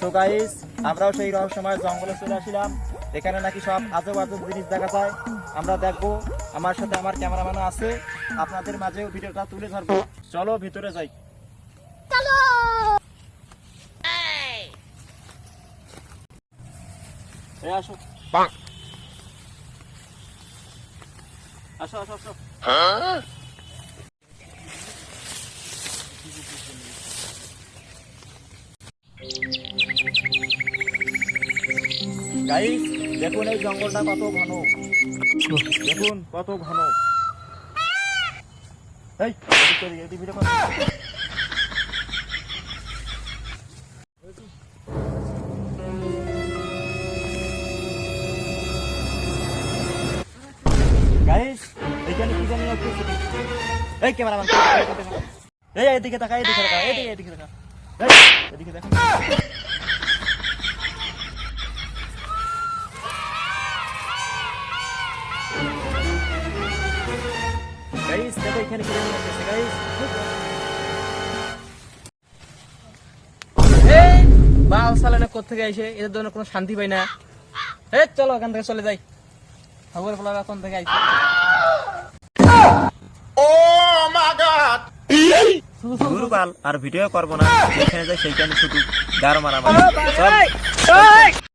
So guys আমরাও সেই রহস্যময় জঙ্গলে চলে আসিলাম। এখানে নাকি সব আজব আজব জিনিস দেখা যায়। আমরা দেখব আমার সাথে আমার ক্যামেরাম্যানও আছে। আপনাদের মাঝেও ভিডিওটা তুলে ধরবো। চলো ভিতরে যাই। আসো। আসো আসো আসো। গাইস দেখুন এই জঙ্গলটা কত ঘন। দেখুন কত ঘন। এই, এদিক তাকা এদিকে তাকা এদিকে এদিকে এদিকে দেখা গাইস দেখো এখানে কি জানি লাগতেছে গাইস এই বাল সালানে কোথেকে আইসে এদের জন্য কোনো শান্তি পাই না। এই চলো এখান থেকে চলে যাই। খবর কোন থেকে আইসে গুরুবাল আর ভিডিও করব না। যেখানে যাই সেইখানে শুধু গার মারামারি। চল।